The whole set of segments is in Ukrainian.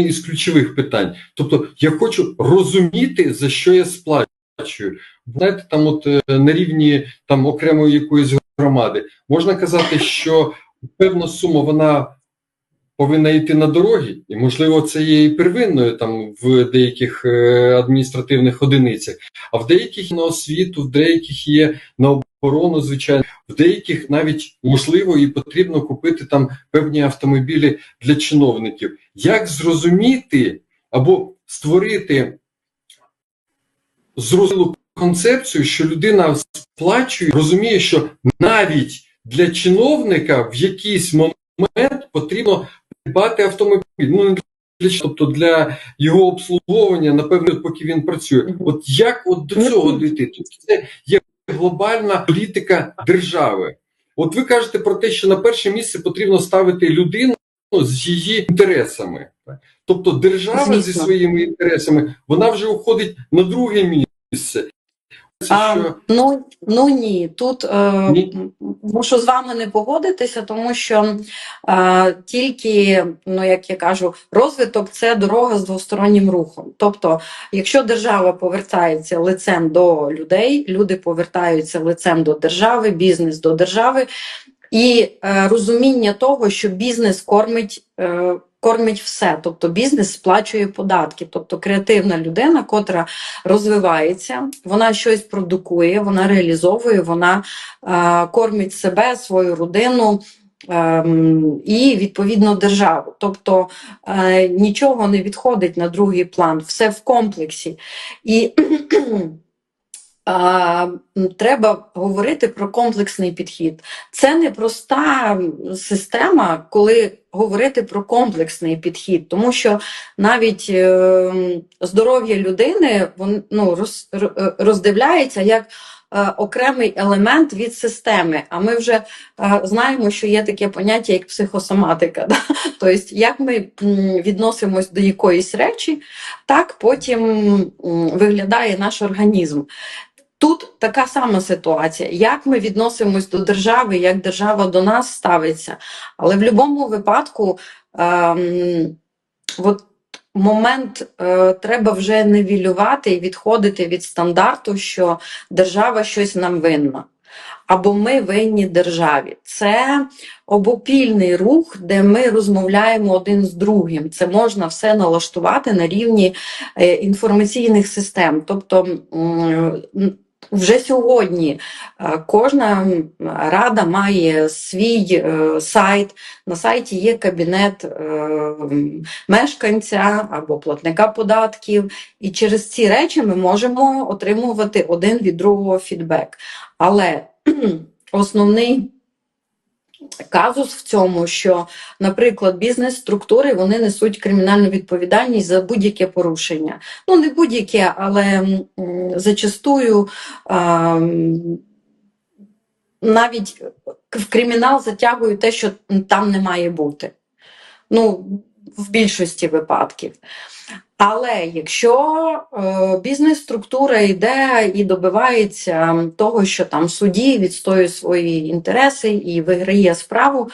із ключових питань. Тобто, я хочу розуміти, за що я сплачую. Знаєте, там, от е, на рівні там окремої якоїсь громади, можна казати, що певна сума вона повинна йти на дороги, і можливо, це є і первинною там в деяких е, адміністративних одиницях, а в деяких на освіту, в деяких є на оборону, звичайно, в деяких навіть можливо і потрібно купити там певні автомобілі для чиновників. Як зрозуміти або створити зрозумілу концепцію, що людина сплачує, розуміє, що навіть для чиновника в якийсь момент потрібно придбати автомобіль. Ну не тобто для його обслуговування, напевно, поки він працює. От як от до цього дійти? Тобто це є глобальна політика держави. От ви кажете про те, що на перше місце потрібно ставити людину з її інтересами. Тобто держава зі своїми інтересами, вона вже уходить на друге місце. А, що ну, ну ні, тут е, Ні? мушу з вами не погодитися, тому що е, тільки, ну як я кажу, розвиток це дорога з двостороннім рухом. Тобто, якщо держава повертається лицем до людей, люди повертаються лицем до держави, бізнес до держави, і е, розуміння того, що бізнес кормить. Е, Кормить все, тобто бізнес сплачує податки, тобто креативна людина, котра розвивається, вона щось продукує, вона реалізовує, вона е, кормить себе, свою родину ем, і відповідно державу. Тобто е, нічого не відходить на другий план, все в комплексі. І треба говорити про комплексний підхід. Це не проста система, коли говорити про комплексний підхід, тому що навіть е, здоров'я людини ну, е, роздивляється як е, окремий елемент від системи. А ми вже е, знаємо, що є таке поняття як психосоматика. Да? Тобто, як ми відносимось до якоїсь речі, так потім виглядає наш організм. Тут така сама ситуація. Як ми відносимось до держави, як держава до нас ставиться. Але в будь-якому випадку ем, от момент е, треба вже нивелювати і відходити від стандарту, що держава щось нам винна. Або ми винні державі. Це обопільний рух, де ми розмовляємо один з другим. Це можна все налаштувати на рівні е, інформаційних систем. Тобто вже сьогодні е, кожна рада має свій е, сайт. На сайті є кабінет е, мешканця або платника податків, і через ці речі ми можемо отримувати один від другого фідбек. Але основний казус в цьому, що, наприклад, бізнес-структури вони несуть кримінальну відповідальність за будь-яке порушення. Ну, не будь-яке, але зачастую а, навіть в кримінал затягують те, що там не має бути. Ну, в більшості випадків. Але якщо е, бізнес-структура йде і добивається того, що там судді відстоює свої інтереси і виграє справу,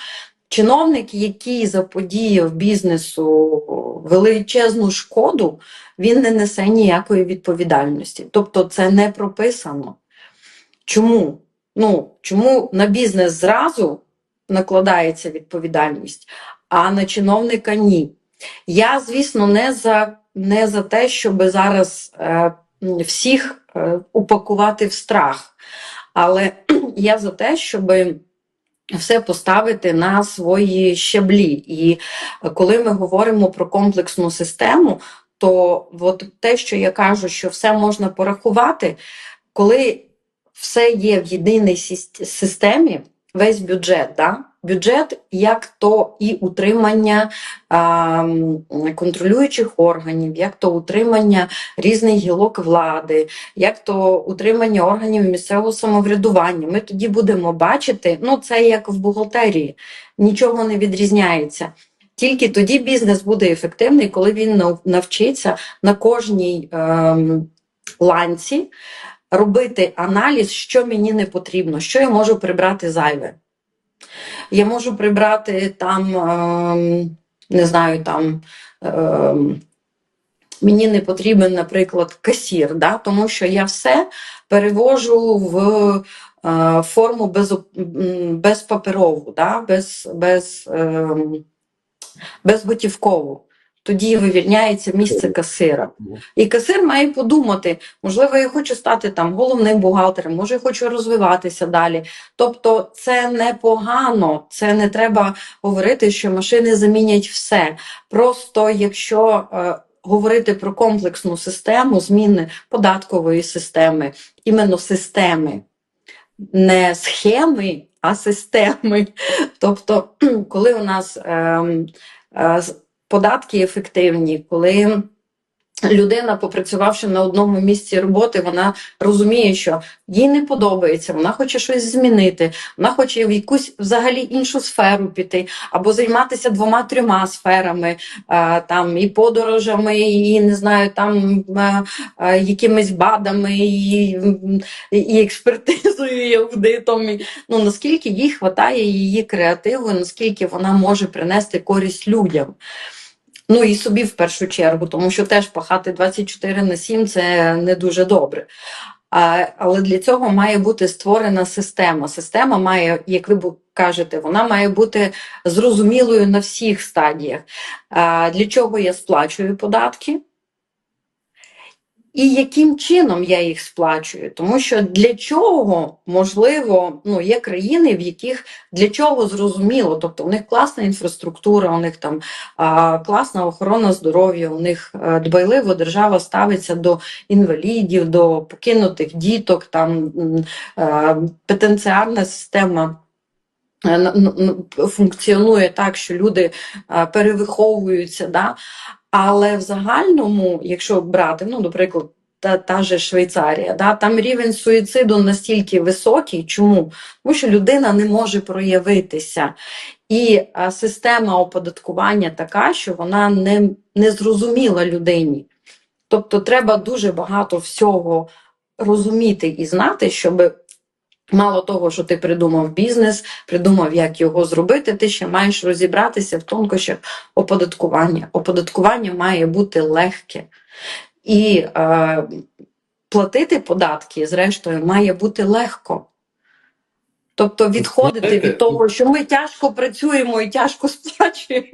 чиновник, який заподіяв бізнесу величезну шкоду, він не несе ніякої відповідальності. Тобто це не прописано. Чому? Ну, чому на бізнес зразу накладається відповідальність, а на чиновника ні? Я, звісно, не за, не за те, щоб зараз е, всіх е, упакувати в страх, але я за те, щоб все поставити на свої щаблі. І коли ми говоримо про комплексну систему, то от те, що я кажу, що все можна порахувати, коли все є в єдиній системі, весь бюджет, да? Бюджет як то і утримання контролюючих органів, як то утримання різних гілок влади, як то утримання органів місцевого самоврядування. Ми тоді будемо бачити, ну це як в бухгалтерії, нічого не відрізняється. Тільки тоді бізнес буде ефективний, коли він навчиться на кожній ем, ланці робити аналіз, що мені не потрібно, що я можу прибрати зайве. Я можу прибрати там ем, не знаю, там. Е, Мені не потрібен, наприклад, касір, да? тому що я все перевожу в е, форму без, безпаперову, да? без, без, е, безготівкову. Тоді вивільняється місце касира. І касир має подумати, можливо, я хочу стати там головним бухгалтером, може, я хочу розвиватися далі. Тобто, це непогано, це не треба говорити, що машини замінять все. Просто якщо е, говорити про комплексну систему зміни податкової системи, іменно системи, не схеми, а системи. Тобто, коли у нас е, е, податки ефективні, коли людина, попрацювавши на одному місці роботи, вона розуміє, що їй не подобається, вона хоче щось змінити, вона хоче в якусь взагалі іншу сферу піти, або займатися двома-трьома сферами, там і подорожами, і не знаю, там якимись бадами, і, і експертизою, і аудитом. Ну наскільки їй хватає її креативу, наскільки вона може принести користь людям. Ну і собі в першу чергу, тому що теж пахати 24 на 7 це не дуже добре. А, але для цього має бути створена система. Система має, як ви кажете, вона має бути зрозумілою на всіх стадіях. А, для чого я сплачую податки? І яким чином я їх сплачую? Тому що для чого можливо, ну є країни, в яких для чого зрозуміло, тобто у них класна інфраструктура, у них там а, класна охорона здоров'я, у них а, дбайливо держава ставиться до інвалідів, до покинутих діток, там а, пенітенціарна система. е, Функціонує так, що люди перевиховуються, да? Але в загальному, якщо брати, ну, наприклад, та, та же Швейцарія, да, там рівень суїциду настільки високий. Чому? Тому що людина не може проявитися. І а, система оподаткування така, що вона не, не зрозуміла людині. Тобто треба дуже багато всього розуміти і знати, щоб мало того, що ти придумав бізнес, придумав, як його зробити, ти ще маєш розібратися в тонкощах оподаткування. Оподаткування має бути легке. І е, платити податки, зрештою, має бути легко. Тобто відходити Знаєте, від того, що ми тяжко працюємо і тяжко сплачуємо.